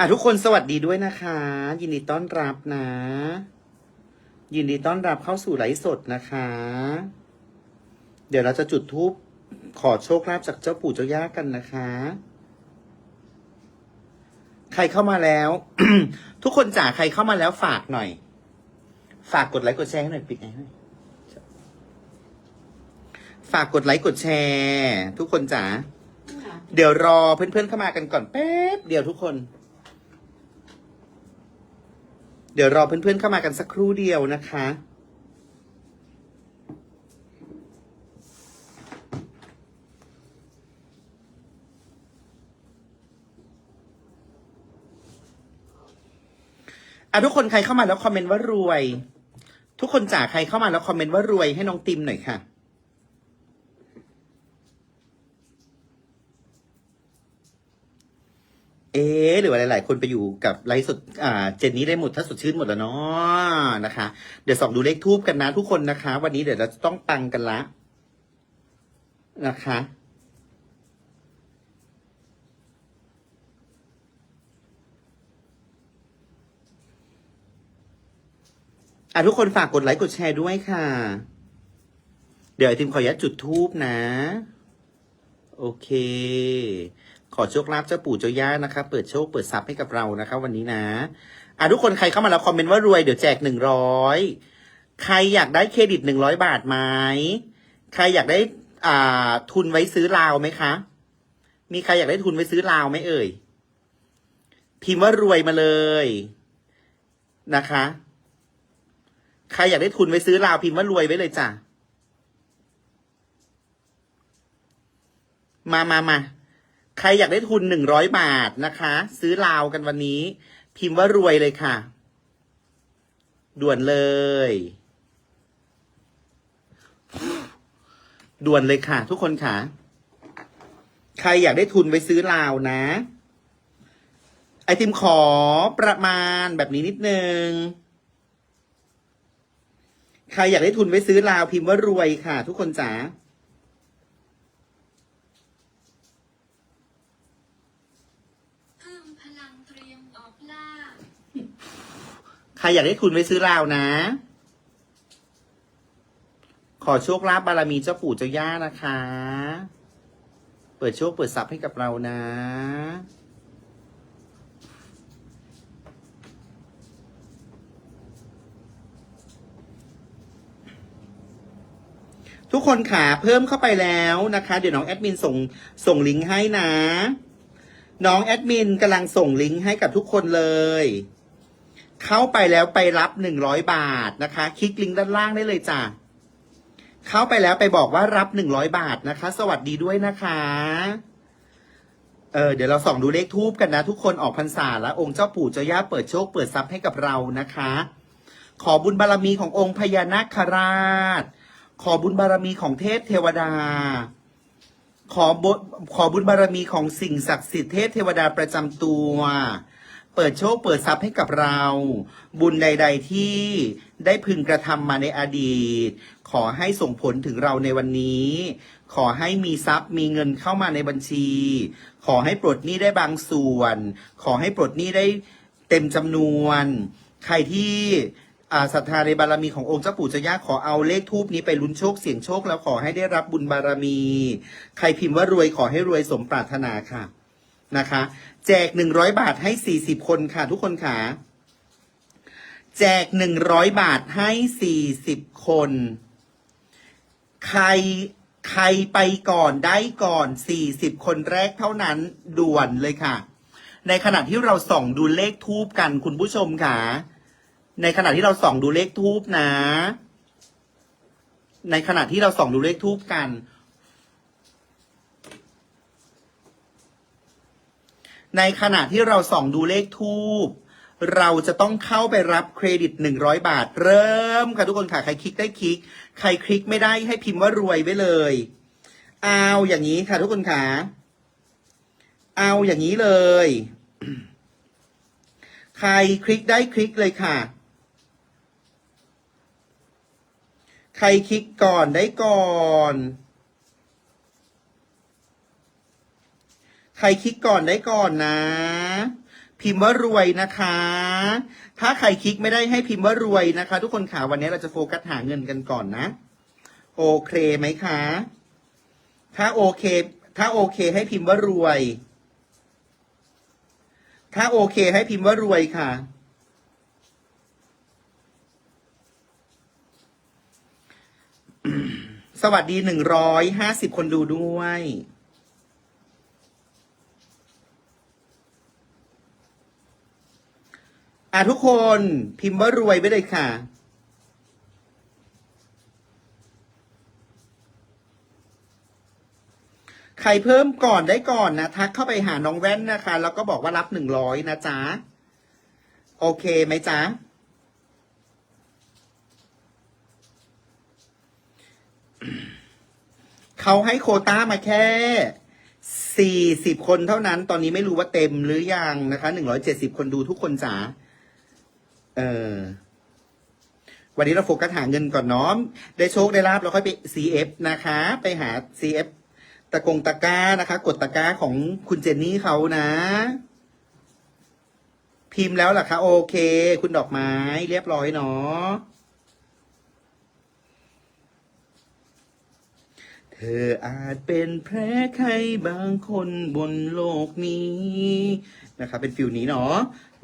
อะทุกคนสวัสดีด้วยนะคะ ยินดีต้อนรับนะ ยินดีต้อนรับเข้าสู่ไลฟ์สดนะคะ เดี๋ยวเราจะจุดธูปขอโชคลาภจากเจ้าปู่เจ้าย่ากันนะคะ ใครเข้ามาแล้ว ทุกคนจ๋าใครเข้ามาแล้วฝากหน่อย ฝากกดไลค์กดแชร์ให้หน่อยปิดไงให้ฝากกดไลค์กดแชร์ ทุกคนจ๋าเดี๋ยวรอเพื่อนๆเข้ามากันก่อนแป๊บเดียวทุกคน เดี๋ยวรอเพื่อนๆเข้ามากันสักครู่เดียวนะคะ อะทุกคนใครเข้ามาแล้วคอมเมนต์ว่ารวย ทุกคนจ๋าใครเข้ามาแล้วคอมเมนต์ว่ารวยให้น้องติมหน่อยค่ะ เอ๊ะหรือว่าหลาย ๆ คนไปอยู่กับไลฟ์สดอ่าเจนนี้ได้หมดถ้าสดชื่นหมดแล้วเนาะนะคะ เดี๋ยวส่องดูเลขทูบกันนะทุกคนนะคะ วันนี้เดี๋ยวเราจะต้องปังกันละนะคะอะทุกคนฝากกดไลค์กดแชร์ด้วยค่ะ เดี๋ยวไอทีมขออนุญาตจุดทูบนะ โอเค อโชคลาภเจ้าปู่เจ้าย่านะคะ เปิดโชคเปิดทรัพย์ให้กับเรานะคะ วันนี้นะอะทุกคนใครเข้ามาแล้วคอมเมนต์ว่ารวยเดี๋ยวแจกหนึ่งร้อยใครอยากได้เครดิตหนึ่งร้อยบาทไหมใครอยากได้อ่าทุนไว้ซื้อลาวไหมคะ มีใครอยากได้ทุนไว้ซื้อลาวไหมเอ่ย พิมพ์ว่ารวยมาเลยนะคะ ใครอยากได้ทุนไว้ซื้อลาวพิมพ์ว่ารวยไว้เลยจ้ะมามามา ใครอยากได้ทุนหนึ่งร้อยบาทนะคะ ซื้อลาวกันวันนี้ พิมพ์ว่ารวยเลยค่ะ ด่วนเลย ด่วนเลยค่ะ ทุกคนค่ะ ใครอยากได้ทุนไว้ซื้อลาวนะ ไอติมขอประมาณแบบนี้นิดนึง ใครอยากได้ทุนไว้ซื้อลาวพิมพ์ว่ารวยค่ะ ทุกคนจ๋า เพิ่มพลังเตรียมออกล่า ใครอยากได้ทุนไว้ซื้อลาวนะ ขอโชคลาภบารมีเจ้าปู่เจ้าย่านะคะ เปิดโชคเปิดทรัพย์ให้กับเรานะ ทุกคนขาเพิ่มเข้าไปแล้วนะคะ เดี๋ยวน้องแอดมินส่งส่งลิงก์ให้นะ น้องแอดมินกำลังส่งลิงก์ให้กับทุกคนเลย เข้าไปแล้วไปรับหนึ่งร้อยบาทนะคะ คลิกลิงก์ด้านล่างได้เลยจ้ะเข้าไปแล้วไปบอกว่ารับหนึ่งร้อยบาทนะคะ สวัสดีด้วยนะคะเออเดี๋ยวเราส่องดูเลขทูบกันนะ ทุกคนออกพรรษาแล้วองค์เจ้าปู่เจ้าย่าเปิดโชคเปิดทรัพย์ให้กับเรานะคะ ขอบุญบารมีขององค์พญานาคราช ขอบุญบารมีของเทพเทวดา ขอบุขอบุญบารมีของสิ่งศักดิ์สิทธิ์เทพเทวดาประจำตัว เปิดโชคเปิดทรัพย์ให้กับเรา บุญใด ๆ ที่ได้พึงกระทำมาในอดีต ขอให้ส่งผลถึงเราในวันนี้ ขอให้มีทรัพย์มีเงินเข้ามาในบัญชี ขอให้ปลดหนี้ได้บางส่วน ขอให้ปลดหนี้ได้เต็มจำนวน ใครที่ศรัทธาในบารมีขององค์เจ้าปู่เจ้าย่าขอเอาเลขทูปนี้ไปลุ้นโชคเสี่ยงโชคแล้วขอให้ได้รับบุญบารมี ใครพิมพ์ว่ารวยขอให้รวยสมปรารถนาค่ะ นะคะ แจกหนึ่งร้อยบาทให้สี่สิบคนค่ะ ทุกคนค่ะ แจกหนึ่งร้อยบาทให้สี่สิบคน ใครใครไปก่อนได้ก่อนสี่สิบคนแรกเท่านั้นด่วนเลยค่ะ ในขณะที่เราส่องดูเลขทูบกันคุณผู้ชมค่ะ ในขณะที่เราส่องดูเลขทูบนะ ในขณะที่เราส่องดูเลขทูบกัน ในขณะที่เราส่องดูเลขทูบเราจะต้องเข้าไปรับเครดิตหนึ่งร้อยบาท เริ่มค่ะทุกคนค่ะ ใครคลิกได้คลิก ใครคลิกไม่ได้ให้พิมพ์ว่ารวยไว้เลย เอาอย่างนี้ค่ะทุกคนค่ะ เอาอย่างนี้เลย ใครคลิกได้คลิกเลยค่ะ ใครคลิกก่อนได้ก่อน ใครคลิกก่อนได้ก่อนนะ พิมพ์ว่ารวยนะคะ ถ้าใครคลิกไม่ได้ให้พิมพ์ว่ารวยนะคะ ทุกคนค่ะวันนี้เราจะโฟกัสหาเงินกันก่อนนะ โอเคไหมคะ ถ้าโอเค ถ้าโอเคให้พิมพ์ว่ารวย ถ้าโอเคให้พิมพ์ว่ารวยค่ะสวัสดีหนึ่งร้อยห้าสิบคนดูด้วย อะทุกคนพิมพ์ว่ารวยไปเลยค่ะ ใครเพิ่มก่อนได้ก่อนนะทักเข้าไปหาน้องแว่นนะคะ แล้วก็บอกว่ารับหนึ่งร้อยนะจ๊ะ โอเคไหมจ๊ะเขาให้โคต้ามาแค่สี่สิบคนเท่านั้น ตอนนี้ไม่รู้ว่าเต็มหรือยังนะคะหนึ่งร้อยเจ็ดสิบคนดูทุกคนจ๋า เออ วันนี้เราโฟกัสหาเงินก่อนเน้อม ได้โชคได้ลาบเราค่อยไป CF นะคะ ไปหา CF ตะกงตะกร้านะคะ กดตะกร้าของคุณเจนนี่เขานะ พิมพ์แล้วล่ะคะ โอเค คุณดอกไม้เรียบร้อยเนาะเธออาจเป็นแผลใครบางคนบนโลกนี้ นะครับเป็นฟิลนี้เนาะ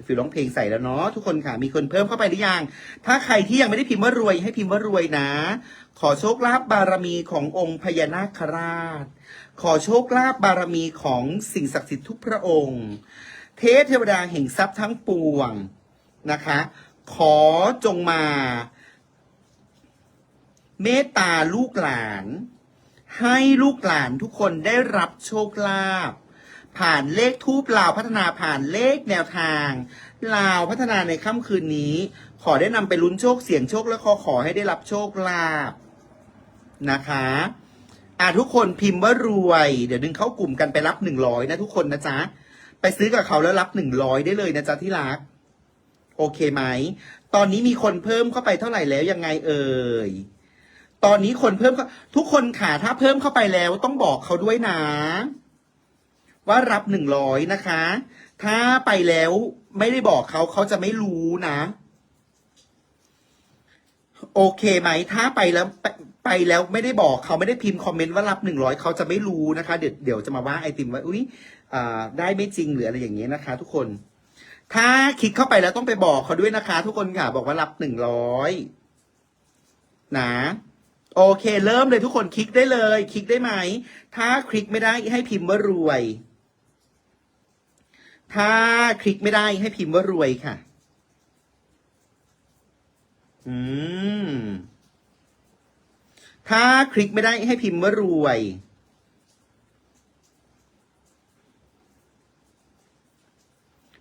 ฟิลร้องเพลงใส่แล้วเนาะทุกคนค่ะมีคนเพิ่มเข้าไปหรือยัง ถ้าใครที่ยังไม่ได้พิมพ์ว่ารวยให้พิมพ์ว่ารวยนะ ขอโชคลาภบารมีขององค์พญานาคราช ขอโชคลาภบารมีของสิ่งศักดิ์สิทธิ์ทุกพระองค์ เทพเทวดาแห่งทรัพย์ทั้งปวงนะคะ ขอจงมา เมตตาลูกหลาน ให้ลูกหลานทุกคนได้รับโชคลาภ ผ่านเลขทูปลาวพัฒนาผ่านเลขแนวทางลาวพัฒนาในค่ำคืนนี้ ขอได้นำไปลุ้นโชคเสี่ยงโชคและขอขอให้ได้รับโชคลาภนะคะอะทุกคนพิมพ์ว่ารวย เดี๋ยวดึงเข้ากลุ่มกันไปรับหนึ่งร้อยนะทุกคนนะจ๊ะ ไปซื้อกับเขาแล้วรับหนึ่งร้อยได้เลยนะจ๊ะที่รัก โอเคไหม ตอนนี้มีคนเพิ่มเข้าไปเท่าไหร่แล้วยังไงเอ่ย ตอนนี้คนเพิ่มทุกคนค่ะถ้าเพิ่มเข้าไปแล้วต้องบอกเขาด้วยนะ ว่ารับหนึ่งร้อยนะคะ ถ้าไปแล้วไม่ได้บอกเขาเขาจะไม่รู้นะ โอเคไหม ถ้าไปแล้วไปไปแล้วไม่ได้บอกเขาไม่ได้พิมพ์คอมเมนต์ว่ารับหนึ่งร้อยเขาจะไม่รู้นะคะ เดี๋ยวเดี๋ยวจะมาว่าไอติมว่าอุ้ยได้ไม่จริงหรืออะไรอย่างเงี้ยนะคะ ทุกคน ถ้าคลิกเข้าไปแล้วต้องไปบอกเขาด้วยนะคะ ทุกคนค่ะ บอกว่ารับหนึ่งร้อยนะโอเค เริ่มเลยทุกคนคลิกได้เลย คลิกได้ไหม ถ้าคลิกไม่ได้ให้พิมพ์ว่ารวย ถ้าคลิกไม่ได้ให้พิมพ์ว่ารวยค่ะ อืม ถ้าคลิกไม่ได้ให้พิมพ์ว่ารวย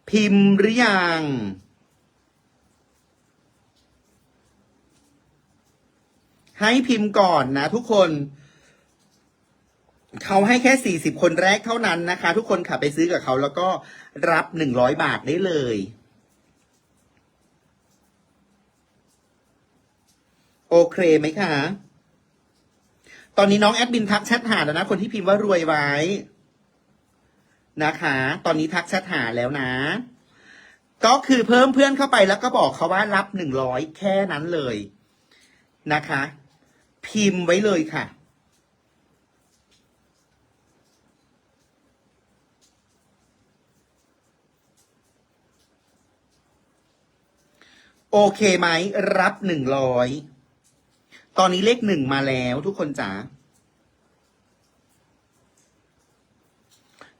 พิมพ์หรือยังให้พิมพ์ก่อนนะทุกคน เขาให้แค่สี่สิบคนแรกเท่านั้นนะคะ ทุกคนค่ะไปซื้อกับเขาแล้วก็ รับหนึ่งร้อยบาทได้เลย โอเคไหมคะ ตอนนี้น้องแอดมินทักแชทหาแล้วนะ คนที่พิมพ์ว่ารวยไว้ นะคะ ตอนนี้ทักแชทหาแล้วนะ ก็คือเพิ่มเพื่อนเข้าไปแล้วก็บอกเขาว่ารับหนึ่งร้อยแค่นั้นเลยนะคะ พิมพ์ไว้เลยค่ะ โอเคไหมรับหนึ่งร้อยตอนนี้เลขหนึ่งมาแล้วทุกคนจ๋า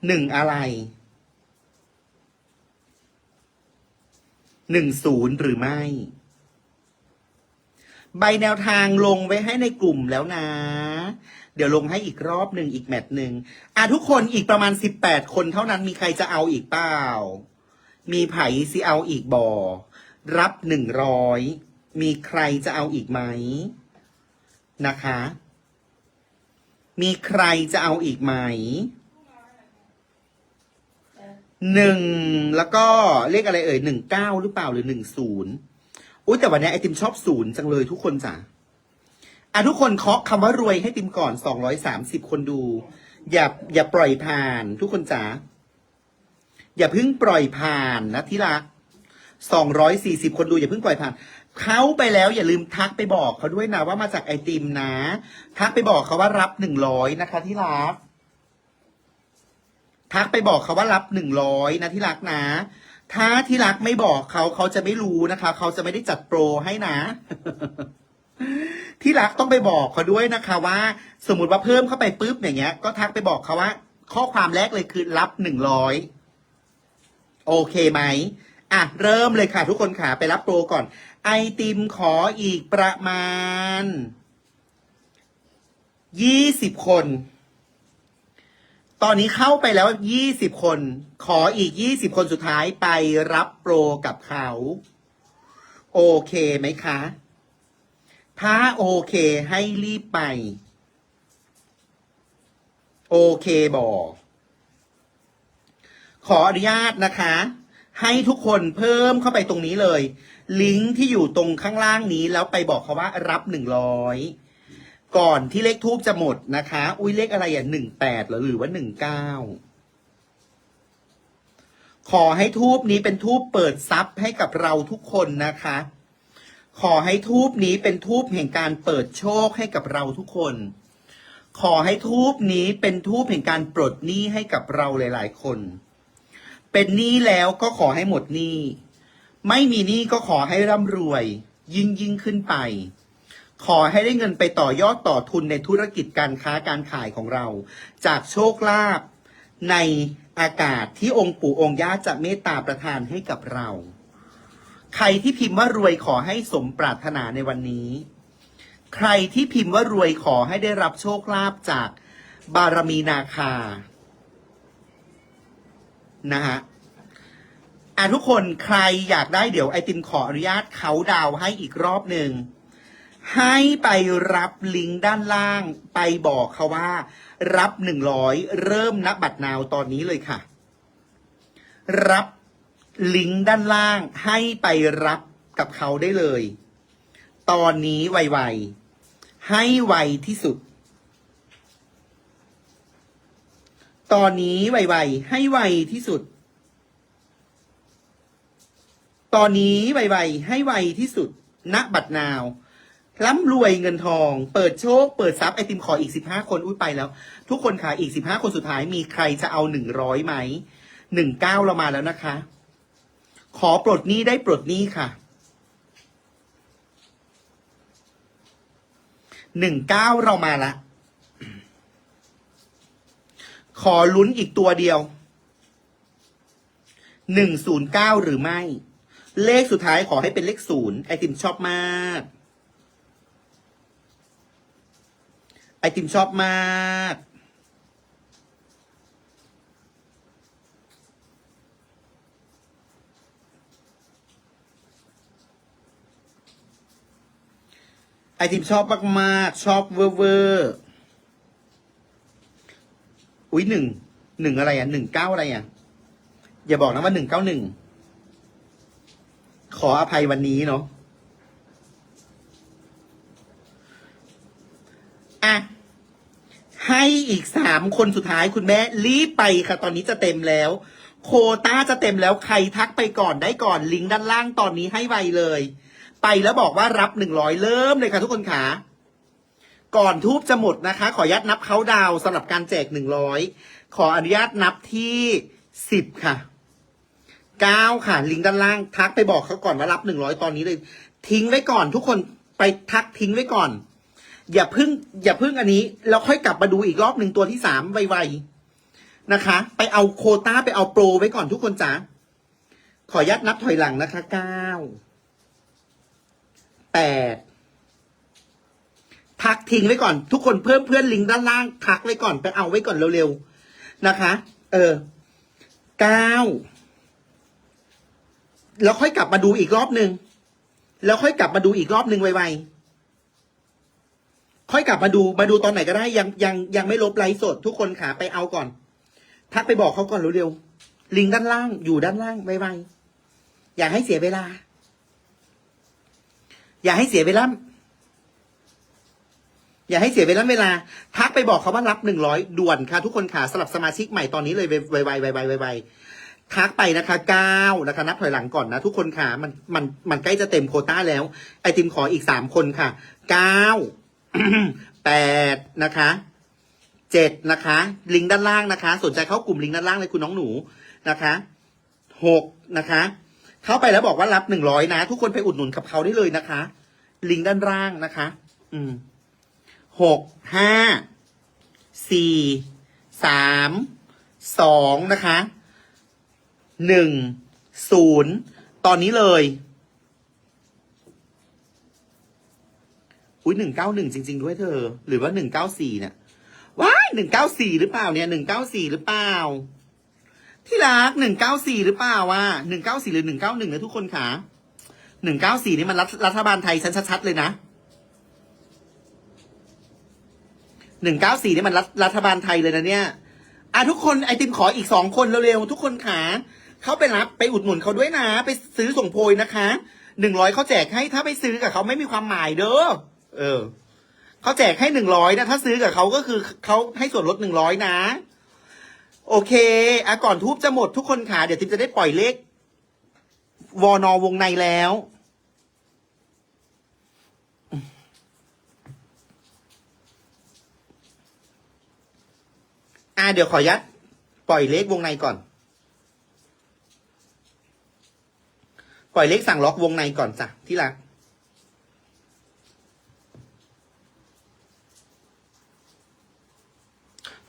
หนึ่งอะไรหนึ่งศูนย์หรือไม่ ใบแนวทางลงไว้ให้ในกลุ่มแล้วนะ เดี๋ยวลงให้อีกรอบหนึ่งอีกแมตช์หนึ่งอะทุกคนอีกประมาณสิบแปดคนเท่านั้นมีใครจะเอาอีกเปล่า มีไผ่สิเอาอีกบอ รับหนึ่งร้อยมีใครจะเอาอีกไหมนะคะ มีใครจะเอาอีกไหมหนึ่งแล้วก็เลขอะไรเอ่ยหนึ่งเก้าหรือเปล่าหรือหนึ่งศูนย์อุ้ยแต่วันนี้ไอติมชอบศูนย์จังเลยทุกคนจ้ะอะทุกคนเคาะคำว่ารวยให้ติมก่อนสองร้อยสามสิบคนดู อย่าอย่าปล่อยผ่าน ทุกคนจ๋าอย่าเพิ่งปล่อยผ่านนะที่รัก สองร้อยสี่สิบคนดูอย่าเพิ่งปล่อยผ่านเขาไปแล้วอย่าลืมทักไปบอกเขาด้วยนะว่ามาจากไอติมนะ ทักไปบอกเขาว่ารับหนึ่งร้อยนะคะที่รัก ทักไปบอกเขาว่ารับหนึ่งร้อยนะที่รักนะ ถ้าที่รักไม่บอกเขาเขาจะไม่รู้นะคะ เขาจะไม่ได้จัดโปรให้นะที่รักต้องไปบอกเขาด้วยนะคะว่า สมมติว่าเพิ่มเข้าไปปุ๊บอย่างเงี้ย ก็ทักไปบอกเขาว่า ข้อความแรกเลยคือรับหนึ่งร้อยโอเคไหม อะ เริ่มเลยค่ะ ทุกคนค่ะไปรับโปรก่อน ไอติมขออีกประมาณยี่สิบคน ตอนนี้เข้าไปแล้วยี่สิบคน ขออีกยี่สิบคนสุดท้ายไปรับโปรกับเขา โอเคไหมคะ ถ้าโอเคให้รีบไป โอเคบอก ขออนุญาตนะคะ ให้ทุกคนเพิ่มเข้าไปตรงนี้เลย ลิงก์ที่อยู่ตรงข้างล่างนี้แล้วไปบอกเขาว่ารับหนึ่งร้อยก่อนที่เลขทูบจะหมดนะคะ อุ้ยเลขอะไรอะหนึ่งแปดหรือว่าหนึ่งเก้าขอให้ทูบนี้เป็นทูบเปิดซับให้กับเราทุกคนนะคะ ขอให้ทูบนี้เป็นทูบแห่งการเปิดโชคให้กับเราทุกคน ขอให้ทูบนี้เป็นทูบแห่งการปลดหนี้ให้กับเราหลาย ๆ คน เป็นหนี้แล้วก็ขอให้หมดหนี้ ไม่มีหนี้ก็ขอให้ร่ำรวย ยิ่งยิ่งขึ้นไป ขอให้ได้เงินไปต่อยอดต่อทุนในธุรกิจการค้าการขายของเรา จากโชคลาภในอากาศที่องค์ปู่องค์ย่าจะเมตตาประทานให้กับเรา ใครที่พิมพ์ว่ารวยขอให้สมปรารถนาในวันนี้ ใครที่พิมพ์ว่ารวยขอให้ได้รับโชคลาภจากบารมีนาคา นะฮะอะทุกคนใครอยากได้เดี๋ยวไอติมขออนุญาตเขาดาวให้อีกรอบหนึ่งให้ไปรับลิงก์ด้านล่าง ไปบอกเขาว่า รับหนึ่งร้อยเริ่มนับบัตรนาวตอนนี้เลยค่ะ รับลิงก์ด้านล่าง ให้ไปรับกับเขาได้เลย ตอนนี้ไวๆให้ไวที่สุด ตอนนี้ไวๆให้ไวที่สุด ตอนนี้ไวๆให้ไวที่สุด ณ บัตรนาวร่ำรวยเงินทอง เปิดโชค เปิดทรัพย์ไอติมขออีกสิบห้าคนอุ้ยไปแล้ว ทุกคนค่ะอีกสิบห้าคนสุดท้ายมีใครจะเอาหนึ่งร้อยไหมหนึ่งเก้าเรามาแล้วนะคะ ขอปลดหนี้ได้ปลดหนี้ค่ะหนึ่งเก้าเรามาละ ขอลุ้นอีกตัวเดียว หนึ่งศูนย์เก้าหรือไม่ เลขสุดท้ายขอให้เป็นเลขศูนย์ไอติมชอบมาก ไอติมชอบมากไอติมชอบมากๆ ชอบเวอร์ อุ้ยหนึ่งหนึ่งอะไรอะหนึ่งเก้าอะไรอะ อย่าบอกนะว่าหนึ่งเก้าหนึ่งขออภัยวันนี้เนาะอะให้อีกสามคนสุดท้ายคุณแม่รีบไปค่ะ ตอนนี้จะเต็มแล้ว โคต้าจะเต็มแล้วใครทักไปก่อนได้ก่อนลิงก์ด้านล่างตอนนี้ให้ไวเลย ไปแล้วบอกว่ารับหนึ่งร้อยเริ่มเลยค่ะทุกคนขา ก่อนทูบจะหมดนะคะ ขออนุญาตนับเขาดาวสำหรับการแจกหนึ่งร้อยขออนุญาตนับที่สิบค่ะเก้าค่ะ ลิงก์ด้านล่างทักไปบอกเขาก่อนว่ารับหนึ่งร้อยตอนนี้เลย ทิ้งไว้ก่อนทุกคนไปทักทิ้งไว้ก่อน อย่าพึ่ง อย่าพึ่งอันนี้แล้วค่อยกลับมาดูอีกรอบหนึ่งตัวที่สามไวๆนะคะ ไปเอาโคต้าไปเอาโปรไว้ก่อนทุกคนจ๋าขออนุญาตนับถอยหลังนะคะเก้าแปด ทักทิ้งไว้ก่อน ทุกคนเพิ่มเพื่อนลิงก์ด้านล่างทักไว้ก่อนไปเอาไว้ก่อนเร็วๆนะคะ เออเก้าแล้วค่อยกลับมาดูอีกรอบหนึ่งแล้วค่อยกลับมาดูอีกรอบหนึ่งไวๆค่อยกลับมาดูมาดูตอนไหนก็ได้ยังยังยังไม่ลบไลฟ์สด ทุกคนขาไปเอาก่อน ทักไปบอกเขาก่อนเร็วๆลิงก์ด้านล่างอยู่ด้านล่างไวๆอย่าให้เสียเวลา อย่าให้เสียเวลา อย่าให้เสียเวลาเวลา ทักไปบอกเขาว่ารับหนึ่งร้อยด่วนค่ะ ทุกคนค่ะสำหรับสมาชิกใหม่ตอนนี้เลยไวๆไวๆไวๆไวทักไปนะคะเก้านะคะนับถอยหลังก่อนนะ ทุกคนค่ะมันมันมันใกล้จะเต็มโคต้าแล้ว ไอติมขออีกสามคนค่ะเก้าแปดนะคะเจ็ดนะคะ ลิงก์ด้านล่างนะคะ สนใจเข้ากลุ่มลิงก์ด้านล่างเลยคุณน้องหนูนะคะหกนะคะ เข้าไปแล้วบอกว่ารับหนึ่งร้อยนะ ทุกคนไปอุดหนุนกับเขาได้เลยนะคะ ลิงก์ด้านล่างนะคะ อืม หกห้าสี่สามสองนะคะหนึ่งศูนย์ตอนนี้เลยอุ้ยหนึ่งเก้าหนึ่งจริง ๆ ด้วยเธอ หรือว่าหนึ่งเก้าสี่เนี่ยว้ายหนึ่งเก้าสี่หรือเปล่าเนี่ยหนึ่งเก้าสี่หรือเปล่า ที่รักหนึ่งเก้าสี่หรือเปล่าวะหนึ่งเก้าสี่หรือหนึ่งเก้าหนึ่งนะทุกคนค่ะหนึ่งเก้าสี่นี่มันรัฐรัฐบาลไทยชัดๆเลยนะ หนึ่งเก้าสี่นี่มันรัฐรัฐบาลไทยเลยนะเนี่ยอะทุกคนไอติมขออีกสองคนเร็วๆทุกคนขาเข้าไปรับไปอุดหนุนเขาด้วยนะ ไปซื้อส่งโพยนะคะหนึ่งร้อยเขาแจกให้ถ้าไปซื้อกับเขาไม่มีความหมายเด้อเออเขาแจกให้หนึ่งร้อยนะถ้าซื้อกับเขาก็คือเขาให้ส่วนลดหนึ่งร้อยนะ โอเคอะก่อนทูบจะหมดทุกคนค่ะเดี๋ยวทิมจะได้ปล่อยเลขวอนอวงในแล้ว อ่าเดี๋ยวขอยัด ปล่อยเลขวงในก่อน ปล่อยเลขสั่งล็อกวงในก่อนจ้ะที่รัก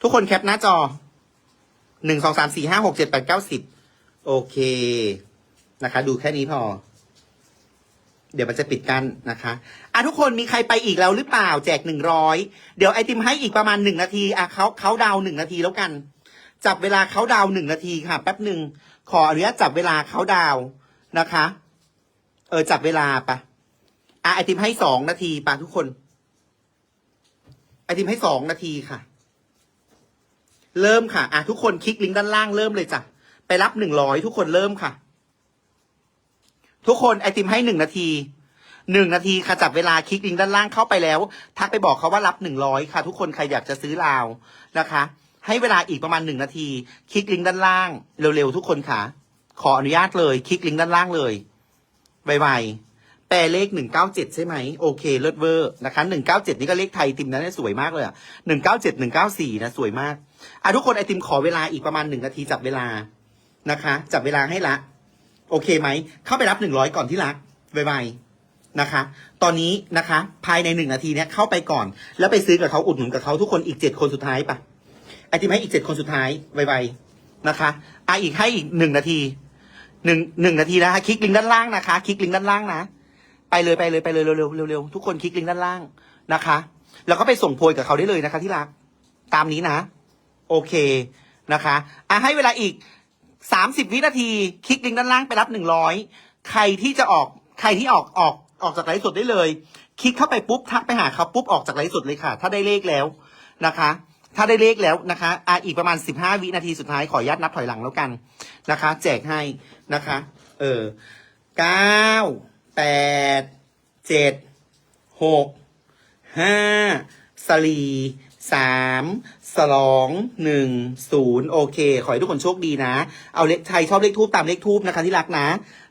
ทุกคนแคปหน้าจอหนึ่งสองสามสี่ห้าหกเจ็ดแปดเก้าสิบโอเค นะคะ ดูแค่นี้พอ เดี๋ยวมันจะปิดกันนะคะอะทุกคนมีใครไปอีกแล้วหรือเปล่า แจกหนึ่งร้อยเดี๋ยวไอติมให้อีกประมาณหนึ่งนาทีอะเขาเขาดาวหนึ่งนาทีแล้วกัน จับเวลาเขาดาวหนึ่งนาทีค่ะแป๊บหนึ่งขออนุญาตจับเวลาเขาดาวนะคะ เออจับเวลาปะอะไอติมให้สองนาทีปะทุกคน ไอติมให้สองนาทีค่ะ เริ่มค่ะอะทุกคนคลิกลิงก์ด้านล่างเริ่มเลยจ้ะไปรับหนึ่งร้อยทุกคนเริ่มค่ะ ทุกคนไอติมให้หนึ่งนาทีหนึ่งนาทีค่ะจับเวลาคลิกลิงก์ด้านล่างเข้าไปแล้ว ทักไปบอกเขาว่ารับหนึ่งร้อยค่ะ ทุกคนใครอยากจะซื้อลาวนะคะ ให้เวลาอีกประมาณหนึ่งนาที คลิกลิงก์ด้านล่าง เร็วๆทุกคนค่ะ ขออนุญาตเลย คลิกลิงก์ด้านล่างเลยไวๆแปลเลขหนึ่งเก้าเจ็ดใช่ไหมโอเคเลิศเวอร์นะคะหนึ่งเก้าเจ็ดนี่ก็เลขไทยติมนะเนี่สวยมากเลยหนึ่งเก้าเจ็ดหนึ่งเก้าสี่นะสวยมากอะทุกคนไอติมขอเวลาอีกประมาณหนึ่งนาทีจับเวลานะคะ จับเวลาให้ละ โอเคไหม เข้าไปรับหนึ่งร้อยก่อนที่รักไวๆนะคะ ตอนนี้นะคะ ภายในหนึ่งนาทีเนี้ยเข้าไปก่อน แล้วไปซื้อกับเขาอุดหนุนกับเขาทุกคนอีกเจ็ดคนสุดท้ายปะไอติมให้อีกเจ็ดคนสุดท้ายไวๆนะคะอะอีกให้อีกหนึ่งนาทีหนึ่งหนึ่งนาทีนะคะคลิกลิงก์ด้านล่างนะคะ คลิกลิงก์ด้านล่างนะ ไปเลยไปเลยไปเลยเร็วๆเร็วๆทุกคนคลิกลิงก์ด้านล่างนะคะ แล้วก็ไปส่งโพยกับเขาได้เลยนะคะ ที่รัก ตามนี้นะ โอเคนะคะอะให้เวลาอีก สามสิบวินาที คลิกลิงก์ด้านล่างไปรับหนึ่งร้อยใครที่จะออกใครที่ออกออกออกจากไลฟ์สดได้เลย คลิกเข้าไปปุ๊บทักไปหาเขาปุ๊บออกจากไลฟ์สดเลยค่ะ ถ้าได้เลขแล้วนะคะ ถ้าได้เลขแล้วนะคะอะอีกประมาณสิบห้าวินาทีสุดท้ายขออนุญาตนับถอยหลังแล้วกันนะคะ แจกให้นะคะ เออเก้าแปดเจ็ดหกห้าสลีสาม สองหนึ่งศูนย์โอเค ขอให้ทุกคนโชคดีนะ เอาเลขไทยชอบเลขทูบตามเลขทูบนะคะที่รักนะ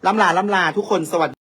ล่ำลาล่ำลาทุกคนสวัสดี